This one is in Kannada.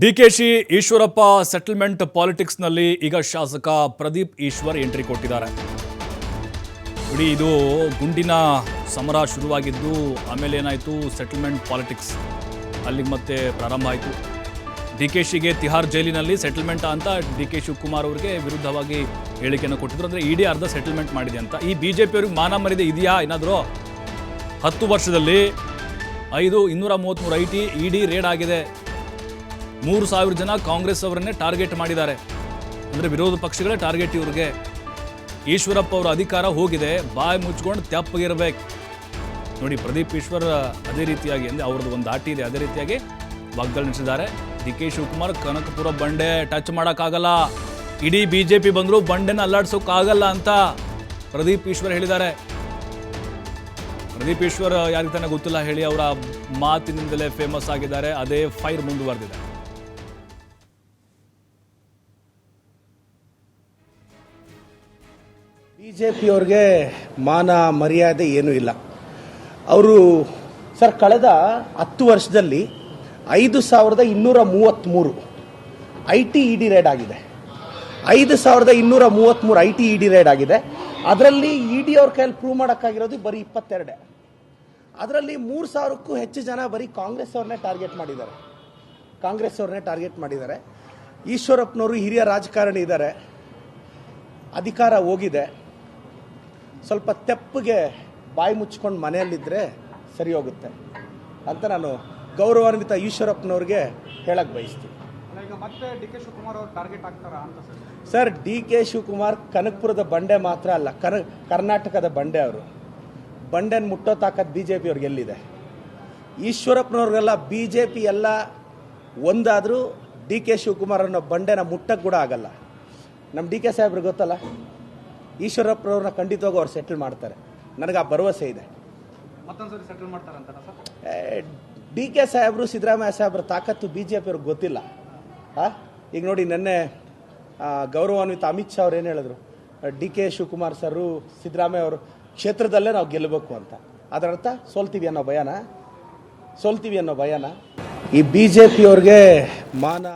ಡಿಕೆಶಿ ಈಶ್ವರಪ್ಪ ಸೆಟಲ್ಮೆಂಟ್ ಪಾಲಿಟಿಕ್ಸ್ನಲ್ಲಿ ಈಗ ಶಾಸಕ ಪ್ರದೀಪ್ ಈಶ್ವರ್ ಎಂಟ್ರಿ ಕೊಟ್ಟಿದ್ದಾರೆ. ಇಡೀ ಇದು ಗುಂಡಿನ ಸಮರ ಶುರುವಾಗಿದ್ದು, ಆಮೇಲೆ ಏನಾಯಿತು? ಸೆಟಲ್ಮೆಂಟ್ ಪಾಲಿಟಿಕ್ಸ್ ಅಲ್ಲಿಗೆ ಮತ್ತೆ ಪ್ರಾರಂಭ ಆಯಿತು. ಡಿ ಕೆ ಶಿಗೆ ತಿಹಾರ್ ಜೈಲಿನಲ್ಲಿ ಸೆಟಲ್ಮೆಂಟ್ ಅಂತ ಡಿ ಕೆ ಶಿವಕುಮಾರ್ ಅವರಿಗೆ ವಿರುದ್ಧವಾಗಿ ಹೇಳಿಕೆಯನ್ನು ಕೊಟ್ಟಿದ್ರು. ಅಂದರೆ ಇಡೀ ಅರ್ಧ ಸೆಟಲ್ಮೆಂಟ್ ಮಾಡಿದೆ ಅಂತ. ಈ ಬಿ ಜೆ ಪಿಯವ್ರಿಗೆ ಮಾನ ಮರಿದೆ ಇದೆಯಾ? ಏನಾದರೂ ಹತ್ತು ವರ್ಷದಲ್ಲಿ ಐದು ಇನ್ನೂರ ಮೂವತ್ತ್ಮೂರು I T E D raid ಆಗಿದೆ. ಮೂರು ಸಾವಿರ ಜನ ಕಾಂಗ್ರೆಸ್ ಅವರನ್ನೇ ಟಾರ್ಗೆಟ್ ಮಾಡಿದ್ದಾರೆ. ಅಂದರೆ ವಿರೋಧ ಪಕ್ಷಗಳೇ ಟಾರ್ಗೆಟ್ ಇವ್ರಿಗೆ. ಈಶ್ವರಪ್ಪ ಅವರ ಅಧಿಕಾರ ಹೋಗಿದೆ, ಬಾಯಿ ಮುಚ್ಕೊಂಡು ತೆಪ್ಪಗಿರ್ಬೇಕು. ನೋಡಿ, ಪ್ರದೀಪ್ ಈಶ್ವರ್ ಅದೇ ರೀತಿಯಾಗಿ, ಅಂದರೆ ಅವ್ರದ್ದು ಒಂದು ದಾಟಿ ಇದೆ, ಅದೇ ರೀತಿಯಾಗಿ ವಾಗ್ದಾಳಿ ನಡೆಸಿದ್ದಾರೆ. ಡಿ ಕೆ ಶಿವಕುಮಾರ್ ಕನಕಪುರ ಬಂಡೆ ಟಚ್ ಮಾಡೋಕ್ಕಾಗಲ್ಲ. ಇಡೀ ಬಿ ಜೆ ಪಿ ಬಂದರೂ ಬಂಡೆನ ಅಲ್ಲಾಡ್ಸೋಕ್ಕಾಗಲ್ಲ ಅಂತ ಪ್ರದೀಪ್ ಈಶ್ವರ್ ಹೇಳಿದ್ದಾರೆ. ಪ್ರದೀಪ್ ಈಶ್ವರ್ ಯಾರಿಗೆ ತಾನೇ ಗೊತ್ತಿಲ್ಲ, ಹೇಳಿ ಅವರ ಮಾತಿನಿಂದಲೇ ಫೇಮಸ್ ಆಗಿದ್ದಾರೆ, ಅದೇ ಫೈರ್ ಮುಂದುವರೆದಿದೆ. ಬಿ ಜೆ ಮಾನ ಮರ್ಯಾದೆ ಏನೂ ಇಲ್ಲ. ಅವರು ಸರ್, ಕಳೆದ ಹತ್ತು ವರ್ಷದಲ್ಲಿ ಐದು ಸಾವಿರದ ಇನ್ನೂರ ಮೂವತ್ತ್ಮೂರು I T E D raid ಆಗಿದೆ. ಐದು ಸಾವಿರದ ಇನ್ನೂರ ಮೂವತ್ತ್ಮೂರು I T E D raid ಆಗಿದೆ. ಅದರಲ್ಲಿ ಇ ಡಿ ಅವ್ರ ಕೈಯಲ್ಲಿ ಪ್ರೂವ್ ಮಾಡೋಕ್ಕಾಗಿರೋದು ಬರೀ ಇಪ್ಪತ್ತೆರಡೇ. ಅದರಲ್ಲಿ ಮೂರು ಸಾವಿರಕ್ಕೂ ಹೆಚ್ಚು ಜನ ಬರೀ ಕಾಂಗ್ರೆಸ್ ಅವ್ರನ್ನೇ ಟಾರ್ಗೆಟ್ ಮಾಡಿದ್ದಾರೆ. ಕಾಂಗ್ರೆಸ್ ಅವ್ರನ್ನೇ ಟಾರ್ಗೆಟ್ ಮಾಡಿದ್ದಾರೆ. ಈಶ್ವರಪ್ಪನವರು ಹಿರಿಯ ರಾಜಕಾರಣಿ ಇದ್ದಾರೆ. ಅಧಿಕಾರ ಹೋಗಿದೆ. ಸ್ವಲ್ಪ ತೆಪ್ಪಗೆ ಬಾಯಿ ಮುಚ್ಕೊಂಡು ಮನೆಯಲ್ಲಿದ್ದರೆ ಸರಿ ಹೋಗುತ್ತೆ ಅಂತ ನಾನು ಗೌರವಾನ್ವಿತ ಈಶ್ವರಪ್ಪನವ್ರಿಗೆ ಹೇಳಕ್ಕೆ ಬಯಸ್ತೀನಿ. ಸರ್? ಡಿ ಕೆ ಶಿವಕುಮಾರ್ ಕನಕಪುರದ ಬಂಡೆ ಮಾತ್ರ ಅಲ್ಲ ಕನ ಕರ್ನಾಟಕದ ಬಂಡೆ ಅವರು. ಬಂಡೆನ ಮುಟ್ಟೋ ತಾಕತ್ ಬಿ ಜೆ ಪಿ ಅವ್ರಿಗೆ ಎಲ್ಲಿದೆ? ಈಶ್ವರಪ್ಪನವ್ರಿಗೆಲ್ಲ ಬಿ ಜೆ ಪಿ ಎಲ್ಲ ಒಂದಾದರೂ ಡಿ ಕೆ ಶಿವಕುಮಾರ್ ಅನ್ನೋ ಬಂಡೆನ ಮುಟ್ಟಕ್ಕೆ ಕೂಡ ಆಗಲ್ಲ. ನಮ್ಮ ಡಿ ಕೆ ಸಾಹೇಬ್ರಿಗೆ ಗೊತ್ತಲ್ಲ? ಈಶ್ವರಪ್ಪನವ್ರನ್ನ ಖಂಡಿತವಾಗೂ ಅವ್ರು ಸೆಟಲ್ ಮಾಡ್ತಾರೆ. ನನಗೆ ಆ ಭರವಸೆ ಇದೆ. ಡಿ ಕೆ ಸಾಹೇಬರು ಸಿದ್ದರಾಮಯ್ಯ ಸಾಹೇಬ್ರ ತಾಕತ್ತು ಬಿ ಜೆ ಪಿಯವ್ರಿಗೆ ಗೊತ್ತಿಲ್ಲ. ಹಾಂ? ಈಗ ನೋಡಿ ನಿನ್ನೆ ಗೌರವಾನ್ವಿತ ಅಮಿತ್ ಶಾ ಅವ್ರು ಏನು ಹೇಳಿದ್ರು? D K Shivakumar sir Siddaramaiah ಅವರು ಕ್ಷೇತ್ರದಲ್ಲೇ ನಾವು ಗೆಲ್ಲಬೇಕು ಅಂತ. ಅದರ ಅರ್ಥ ಸೋಲ್ತೀವಿ ಅನ್ನೋ ಭಯನ? ಸೋಲ್ತೀವಿ ಅನ್ನೋ ಭಯನ? ಈ ಬಿ ಜೆ ಪಿಯವ್ರಿಗೆ ಮಾನ